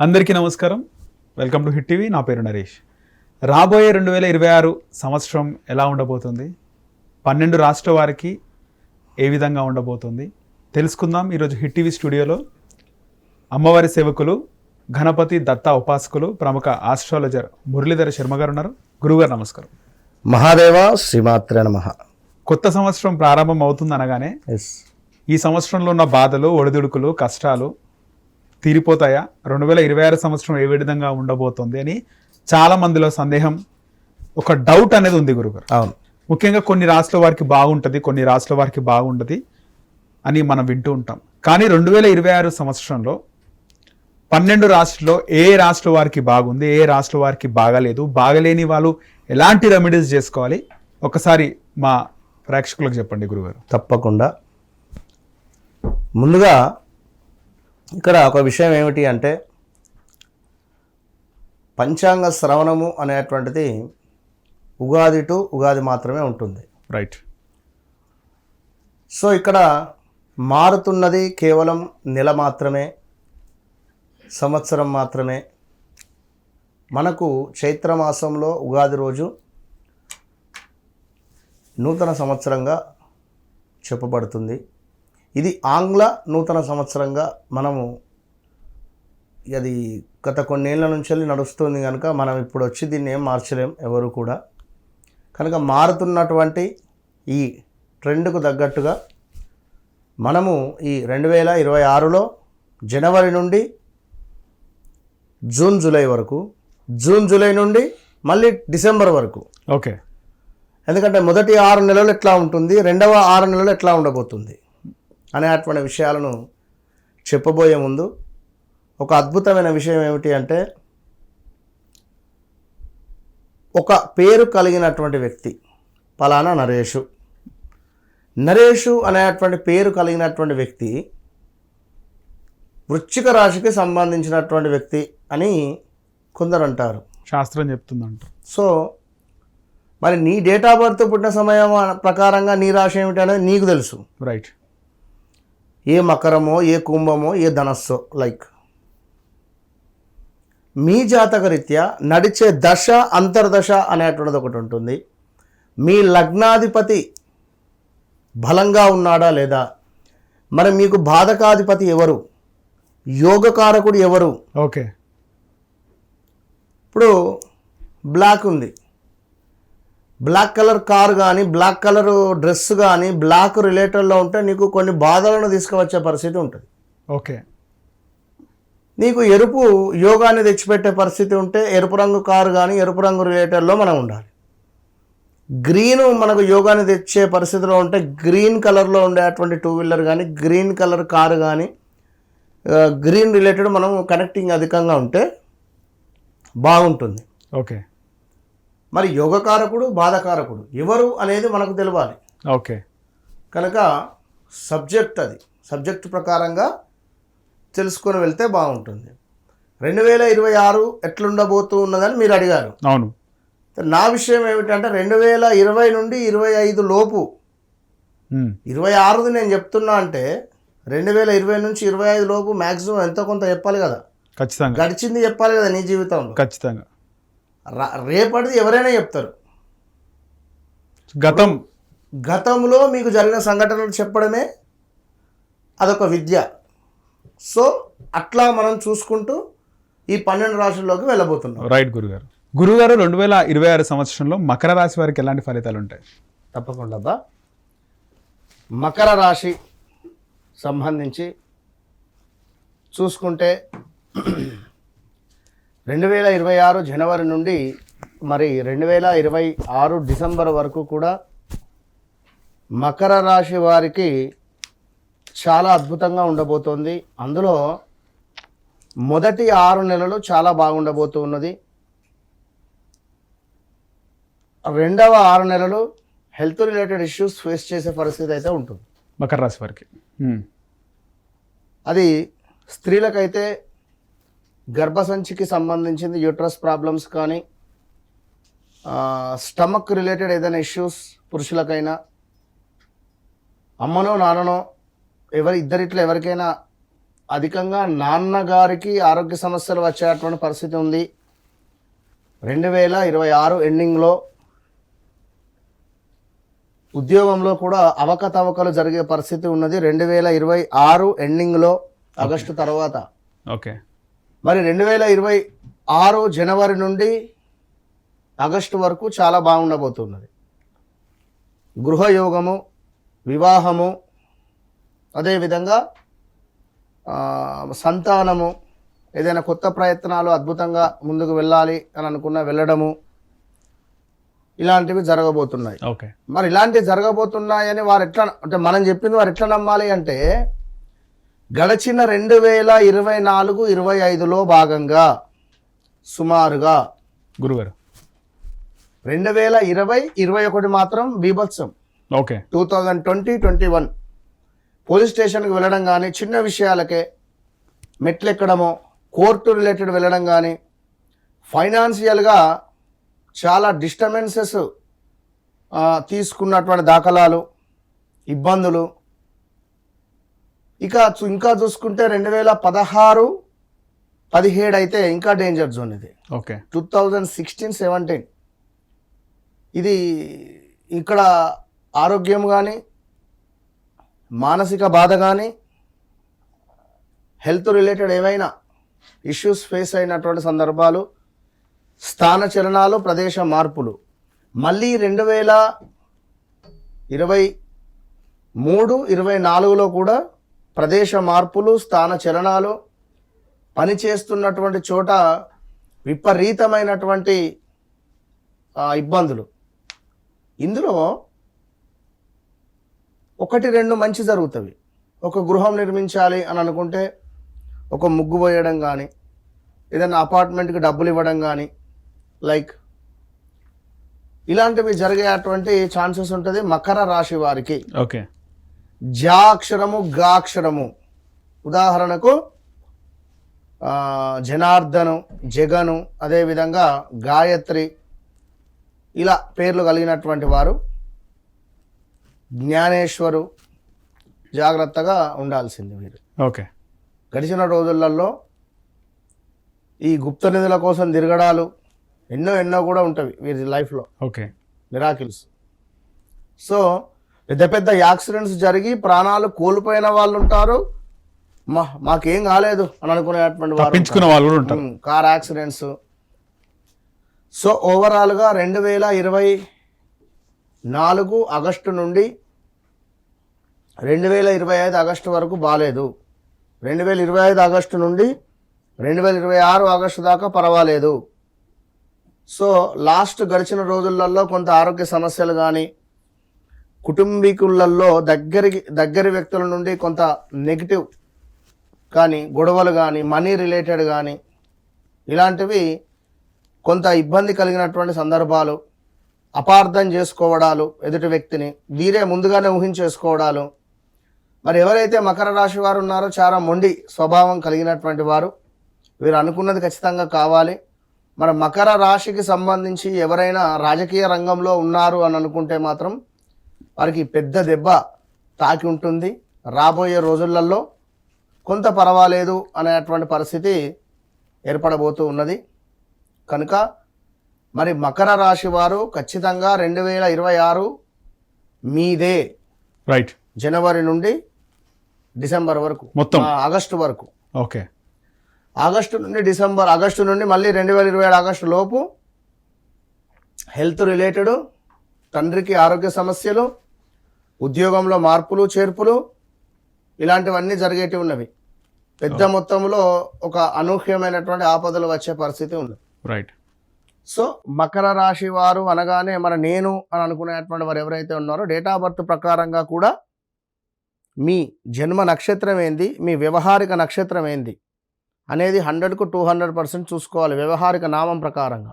అందరికీ నమస్కారం. Welcome to Hit TV. నా పేరు నరేష్. రాబోయే రెండు వేల ఇరవై ఆరు సంవత్సరం ఎలా ఉండబోతుంది? పన్నెండు రాష్ట్ర వారికి ఏ విధంగా ఉండబోతుంది? తెలుసుకుందాం ఈరోజు హిట్ టీవీ స్టూడియోలో అమ్మవారి సేవకులు గణపతి దత్త ఉపాసకులు ప్రముఖ ఆస్ట్రాలజర్ మురళీధర శర్మ గారు ఉన్నారు. గురుగారు నమస్కారం. మహాదేవ శ్రీమాత్రే నమ. కొత్త సంవత్సరం ప్రారంభం అవుతుంది అనగానే ఎస్ ఈ సంవత్సరంలో ఉన్న బాధలు ఒడిదుడుకులు కష్టాలు తీరిపోతాయా? రెండు వేల ఇరవై ఆరు సంవత్సరం ఏ విధంగా ఉండబోతోంది అని చాలా మందిలో సందేహం ఒక డౌట్ అనేది ఉంది గురుగారు. అవును. ముఖ్యంగా కొన్ని రాష్ట్రాల వారికి బాగుంటుంది కొన్ని రాష్ట్రాల వారికి బాగుంటుంది అని మనం వింటూ ఉంటాం. కానీ రెండు వేల ఇరవై ఆరు సంవత్సరంలో పన్నెండు రాష్ట్రాల్లో ఏ రాష్ట్ర వారికి బాగుంది ఏ రాష్ట్ర వారికి బాగలేదు బాగలేని వాళ్ళు ఎలాంటి రెమెడీస్ చేసుకోవాలి? ఒకసారి మా ప్రేక్షకులకు చెప్పండి గురుగారు. తప్పకుండా. ముందుగా ఇక్కడ ఒక విషయం ఏమిటి అంటే పంచాంగ శ్రవణము అనేటువంటిది ఉగాది టు ఉగాది మాత్రమే ఉంటుంది. రైట్ సో ఇక్కడ మారుతున్నది కేవలం నెల మాత్రమే సంవత్సరం మాత్రమే. మనకు చైత్రమాసంలో ఉగాది రోజు నూతన సంవత్సరంగా చెప్పబడుతుంది. ఇది ఆంగ్ల నూతన సంవత్సరంగా మనము అది గత కొన్నేళ్ళ నుంచి వెళ్ళి నడుస్తుంది కనుక మనం ఇప్పుడు వచ్చి దీన్ని ఏం మార్చలేం ఎవరు కూడా. కనుక మారుతున్నటువంటి ఈ ట్రెండ్కు తగ్గట్టుగా మనము ఈ రెండు వేల ఇరవై ఆరులో జనవరి నుండి జూన్ జూలై వరకు జూన్ జూలై నుండి మళ్ళీ డిసెంబర్ వరకు. ఓకే. ఎందుకంటే మొదటి ఆరు నెలలు ఎట్లా ఉంటుంది రెండవ ఆరు నెలలు ఎట్లా ఉండబోతుంది? అనేటువంటి విషయాలను చెప్పబోయే ముందు ఒక అద్భుతమైన విషయం ఏమిటి అంటే ఒక పేరు కలిగినటువంటి వ్యక్తి పలానా నరేషు. నరేషు అనేటువంటి పేరు కలిగినటువంటి వ్యక్తి వృశ్చిక రాశికి సంబంధించినటువంటి వ్యక్తి అని కొందరు అంటారు శాస్త్రం చెప్తుందంట. సో మరి నీ డేట్ ఆఫ్ బర్త్ పుట్టిన సమయం ప్రకారంగా నీ రాశి ఏమిటి అనేది నీకు తెలుసు. రైట్ ఏ మకరమో ఏ కుంభమో ఏ ధనస్సో లైక్ మీ జాతక రీత్యా నడిచే దశ అంతర్దశ అనేటువంటిది ఒకటి ఉంటుంది. మీ లగ్నాధిపతి బలంగా ఉన్నాడా లేదా? మరి మీకు బాధకాధిపతి ఎవరు? యోగకారకుడు ఎవరు? ఓకే ఇప్పుడు బ్లాక్ ఉంది. బ్లాక్ కలర్ కార్ కానీ బ్లాక్ కలర్ డ్రెస్ కానీ బ్లాక్ రిలేటెడ్లో ఉంటే నీకు కొన్ని బాధలను తీసుకువచ్చే పరిస్థితి ఉంటుంది. ఓకే. నీకు ఎరుపు యోగాన్ని తెచ్చిపెట్టే పరిస్థితి ఉంటే ఎరుపు రంగు కారు కానీ ఎరుపు రంగు రిలేటెడ్లో మనం ఉండాలి. గ్రీన్ మనకు యోగాన్ని తెచ్చే పరిస్థితిలో ఉంటే గ్రీన్ కలర్లో ఉండేటువంటి టూ వీలర్ కానీ గ్రీన్ కలర్ కారు కానీ గ్రీన్ రిలేటెడ్ మనం కనెక్టింగ్ అధికంగా ఉంటే బాగుంటుంది. ఓకే. మరి యోగకారకుడు బాధకారకుడు. ఎవరు అనేది మనకు తెలవాలి. ఓకే. కనుక సబ్జెక్ట్ అది. సబ్జెక్ట్ ప్రకారంగా తెలుసుకొని వెళ్తే బాగుంటుంది. రెండు వేల ఇరవై ఆరు ఎట్లుండబోతూ ఉన్నదని మీరు అడిగారు. అవును. నా విషయం ఏమిటంటే రెండు వేల ఇరవై నుండి ఇరవై ఐదు లోపు. ఇరవై ఆరుది నేను చెప్తున్నా అంటే రెండు వేల ఇరవై నుంచి ఇరవై ఐదు లోపు మ్యాక్సిమం ఎంతో కొంత చెప్పాలి కదా. ఖచ్చితంగా. గడిచింది చెప్పాలి కదా నీ జీవితంలో. ఖచ్చితంగా. రేపటిది ఎవరైనా చెప్తారు. గతం. గతంలో మీకు జరిగిన సంఘటనలు చెప్పడమే అదొక విద్య. సో అట్లా మనం చూసుకుంటూ ఈ పన్నెండు రాశుల్లోకి వెళ్ళబోతున్నాం. రైట్ గురుగారు. గురుగారు రెండు వేల ఇరవై ఆరు సంవత్సరంలో మకర రాశి వారికి ఎలాంటి ఫలితాలు ఉంటాయి? తప్పకుండా అబ్బా. మకర రాశి సంబంధించి చూసుకుంటే రెండు వేల ఇరవై ఆరు జనవరి నుండి మరి రెండు వేల ఇరవై ఆరు డిసెంబర్ వరకు కూడా మకర రాశి వారికి చాలా అద్భుతంగా ఉండబోతోంది. అందులో మొదటి ఆరు నెలలు చాలా బాగుండబోతూ ఉన్నది. రెండవ ఆరు నెలలు హెల్త్ రిలేటెడ్ ఇష్యూస్ ఫేస్ చేసే పరిస్థితి అయితే ఉంటుంది. మకర రాశి వారికి. అది స్త్రీలకైతే గర్భసంచికి సంబంధించింది యూట్రస్ ప్రాబ్లమ్స్ కానీ స్టమక్ రిలేటెడ్ ఏదైనా ఇష్యూస్ పురుషులకైనా అమ్మనో నాన్ననో ఎవరి ఇద్దరిట్లో ఎవరికైనా అధికంగా నాన్నగారికి ఆరోగ్య సమస్యలు వచ్చేటువంటి పరిస్థితి ఉంది. రెండు వేల ఇరవై ఆరు ఎండింగ్లో ఉద్యోగంలో కూడా అవకతవకలు జరిగే పరిస్థితి ఉన్నది. రెండు వేల ఇరవై ఆరు ఎండింగ్లో ఆగస్టు తర్వాత. ఓకే. మరి రెండు వేల ఇరవై ఆరు జనవరి నుండి ఆగస్టు వరకు చాలా బాగుండబోతున్నది. గృహయోగము వివాహము అదేవిధంగా సంతానము ఏదైనా కొత్త ప్రయత్నాలు అద్భుతంగా ముందుకు వెళ్ళాలి అని అనుకున్న వెళ్ళడము ఇలాంటివి జరగబోతున్నాయి. ఓకే. మరి ఇలాంటివి జరగబోతున్నాయని వారు ఎట్లా అంటే మనం చెప్పింది వారు ఎట్లా నమ్మాలి అంటే గడిచిన రెండు వేల ఇరవై నాలుగు ఇరవై ఐదులో భాగంగా సుమారుగా గురుగారు. రెండు వేల ఇరవై ఇరవై ఒకటి మాత్రం బీభత్సం. Okay. Two thousand twenty twenty one. Police స్టేషన్కి వెళ్ళడం కానీ చిన్న విషయాలకే మెట్లు ఎక్కడమో కోర్టు రిలేటెడ్ వెళ్ళడం కానీ ఫైనాన్షియల్గా చాలా డిస్టర్బెన్సెస్ తీసుకున్నటువంటి దాఖలాలు ఇబ్బందులు ఇక చూ- ఇంకా చూసుకుంటే రెండు వేల పదహారు పదిహేడు అయితే ఇంకా డేంజర్ జోన్ ఇది. Okay. Two thousand sixteen seventeen ఇది ఇక్కడ ఆరోగ్యం కానీ మానసిక బాధ కానీ హెల్త్ రిలేటెడ్ ఏమైనా ఇష్యూస్ ఫేస్ అయినటువంటి సందర్భాలు స్థాన చలనాలు ప్రదేశ మార్పులు. మళ్ళీ రెండు వేల ఇరవై మూడు ఇరవై నాలుగులో కూడా ప్రదేశ మార్పులు స్థాన చలనాలు పనిచేస్తున్నటువంటి చోట విపరీతమైనటువంటి ఇబ్బందులు. ఇందులో ఒకటి రెండు మంచి జరుగుతుంది ఒక గృహం నిర్మించాలి అని అనుకుంటే ఒక ముగ్గు పోయడం కానీ ఏదైనా అపార్ట్మెంట్కి డబ్బులు ఇవ్వడం కానీ లైక్ ఇలాంటివి జరిగేటువంటి ఛాన్సెస్ ఉంటుంది మకర రాశి వారికి. ఓకే. జా అక్షరము గా అక్షరము ఉదాహరణకు జనార్దను జగను అదేవిధంగా గాయత్రి ఇలా పేర్లు కలిగినటువంటి వారు జ్ఞానేశ్వరు జాగ్రత్తగా ఉండాల్సింది మీరు. ఓకే. గడిచిన రోజులలో ఈ గుప్త నిధుల కోసం తిరగడాలు ఎన్నో ఎన్నో కూడా ఉంటవి వీరి లైఫ్లో. ఓకే. మిరాకిల్స్. సో పెద్ద పెద్ద యాక్సిడెంట్స్ జరిగి ప్రాణాలు కోల్పోయిన వాళ్ళు ఉంటారు. మా మాకేం కాలేదు అని అనుకునేటువంటి తప్పించుకున్న వాళ్ళు ఉంటారు. కార్ యాక్సిడెంట్స్ సో ఓవరాల్గా రెండు వేల ఇరవై నాలుగు ఆగస్టు నుండి రెండు వేల ఇరవై ఐదు ఆగస్టు వరకు బాగాలేదు రెండు వేల ఇరవై ఐదు ఆగస్టు నుండి రెండు వేల ఇరవై ఆరు ఆగస్టు దాకా పర్వాలేదు. సో లాస్ట్ గడిచిన రోజులలో కొంత ఆరోగ్య సమస్యలు కానీ కుటుంబీకులలో దగ్గరికి దగ్గరి వ్యక్తుల నుండి కొంత నెగిటివ్ కానీ గొడవలు కానీ మనీ రిలేటెడ్ కానీ ఇలాంటివి కొంత ఇబ్బంది కలిగినటువంటి సందర్భాలు అపార్థం చేసుకోవడాలు ఎదుటి వ్యక్తిని వీరే ముందుగానే ఊహించేసుకోవడాలు. మరి ఎవరైతే మకర రాశి వారు ఉన్నారో చాలా మొండి స్వభావం కలిగినటువంటి వారు వీరు అనుకున్నది ఖచ్చితంగా కావాలి. మరి మకర రాశికి సంబంధించి ఎవరైనా రాజకీయ రంగంలో ఉన్నారు అని అనుకుంటే మాత్రం వారికి పెద్ద దెబ్బ తాకి ఉంటుంది. రాబోయే రోజులలో కొంత పర్వాలేదు అనేటువంటి పరిస్థితి ఏర్పడబోతూ ఉన్నది. కనుక మరి మకర రాశి వారు ఖచ్చితంగా రెండు వేల ఇరవై ఆరు మీదే రైట్ జనవరి నుండి డిసెంబర్ వరకు మొత్తం. ఆగస్టు వరకు. ఓకే ఆగస్టు నుండి డిసెంబర్ ఆగస్టు నుండి మళ్ళీ రెండు వేల ఇరవై ఏడు ఆగస్టు లోపు హెల్త్ రిలేటెడ్ తండ్రికి ఆరోగ్య సమస్యలు ఉద్యోగంలో మార్పులు చేర్పులు ఇలాంటివన్నీ జరిగేటివి ఉన్నవి. పెద్ద మొత్తంలో ఒక అనూహ్యమైనటువంటి ఆపదలు వచ్చే పరిస్థితి ఉంది. రైట్ సో మకర రాశి వారు అనగానే మన నేను అని అనుకునేటువంటి వారు ఎవరైతే ఉన్నారో డేట్ ఆఫ్ బర్త్ ప్రకారంగా కూడా మీ జన్మ నక్షత్రం ఏంది మీ వ్యవహారిక నక్షత్రం ఏంది అనేది హండ్రెడ్కు టూ హండ్రెడ్ పర్సెంట్ చూసుకోవాలి వ్యవహారిక నామం ప్రకారంగా.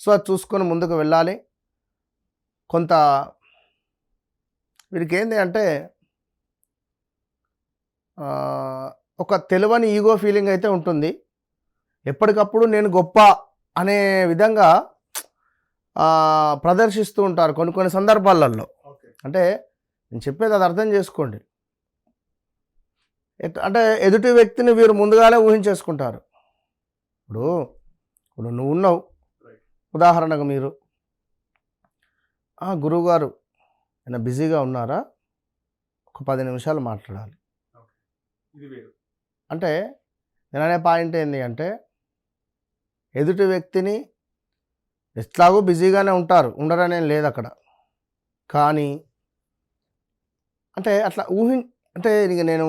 సో అది చూసుకొని ముందుకు వెళ్ళాలి. కొంత వీరికి ఏంటి అంటే ఒక తెలివని ఈగో ఫీలింగ్ అయితే ఉంటుంది. ఎప్పటికప్పుడు నేను గొప్ప అనే విధంగా ప్రదర్శిస్తూ ఉంటారు కొన్ని కొన్ని సందర్భాలలో. అంటే నేను చెప్పేది అది అర్థం చేసుకోండి. అంటే ఎదుటి వ్యక్తిని వీరు ముందుగానే ఊహించేసుకుంటారు. ఇప్పుడు ఇప్పుడు నువ్వు ఉన్నావు. ఉదాహరణకు మీరు. "ఆ, గురువుగారు ఆయన బిజీగా ఉన్నారా? ఒక పది నిమిషాలు మాట్లాడాలి. అంటే నేను అనే పాయింట్ ఏంటి అంటే ఎదుటి వ్యక్తిని ఎట్లాగో బిజీగానే ఉంటారు ఉండరనే లేదు అక్కడ కానీ అంటే అట్లా ఊహి అంటే ఇక నేను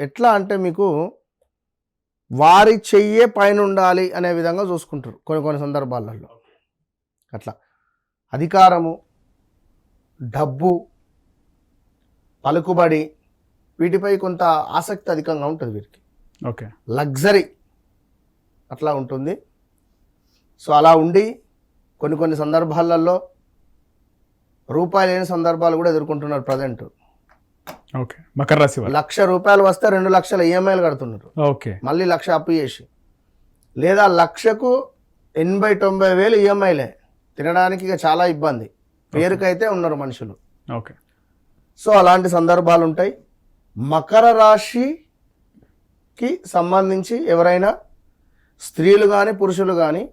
ఎట్లా అంటే మీకు వారి చెయ్యే పైన ఉండాలి అనే విధంగా చూసుకుంటారు కొన్ని కొన్ని సందర్భాలలో. అట్లా. అధికారము డబ్బు పలుకుబడి వీటిపై కొంత ఆసక్తి అధికంగా ఉంటుంది వీరికి ఓకే. లగ్జరీ అట్లా ఉంటుంది. సో అలా ఉండి కొన్ని కొన్ని సందర్భాలలో రూపాయలు లేని సందర్భాలు కూడా ఎదుర్కొంటున్నారు ప్రజెంట్. ఓకే. మకర రాశి లక్ష రూపాయలు వస్తే రెండు లక్షల ఈఎంఐలు కడుతున్నారు. ఓకే. మళ్ళీ లక్ష అప్పు చేసి. లేదా లక్షకు ఎనభై తొంభై వేలు ఈఎంఐలే. తినడానికి ఇక చాలా ఇబ్బంది. పేరుకైతే ఉన్నారు మనుషులు. ఓకే. సో అలాంటి సందర్భాలు ఉంటాయి మకర రాశికి సంబంధించి ఎవరైనా స్త్రీలు కానీ పురుషులు కానీ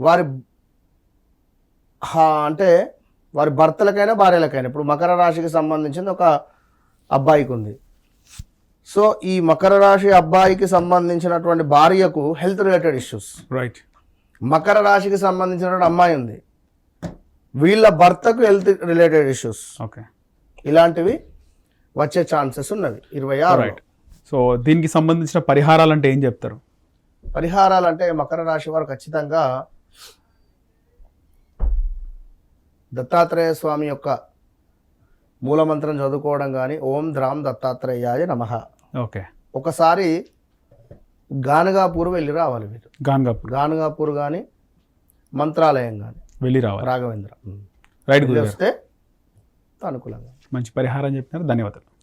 వారి హా- అంటే వారి భర్తలకైనా భార్యలకైనా ఇప్పుడు మకర రాశికి సంబంధించింది ఒక అబ్బాయికి ఉంది సో ఈ మకర రాశి అబ్బాయికి సంబంధించినటువంటి భార్యకు health related issues. Right Makar రాశికి సంబంధించినటువంటి అమ్మాయి ఉంది. వీళ్ళ భర్తకు హెల్త్ రిలేటెడ్ ఇష్యూస్ ఓకే ఇలాంటివి వచ్చే ఛాన్సెస్ ఉన్నవి. ఇరవై ఆరు రైట్ సో దీనికి సంబంధించిన పరిహారాలు అంటే ఏం చెప్తారు? పరిహారాలు అంటే మకర రాశి వారు ఖచ్చితంగా దత్తాత్రేయ స్వామి యొక్క మూలమంత్రం చదువుకోవడం కానీ ఓం ద్రామ్ దత్తాత్రేయాయ నమః. ఓకే ఒకసారి గానగాపూర్ వెళ్ళి రావాలి మీరు. గాన్గాపూర్. గానగాపూర్ కానీ మంత్రాలయం కానీ వెళ్ళి రావాలి. రాఘవేంద్ర. రైట్ వస్తే అనుకూలంగా. మంచి పరిహారం చెప్పినారు. ధన్యవాదాలు.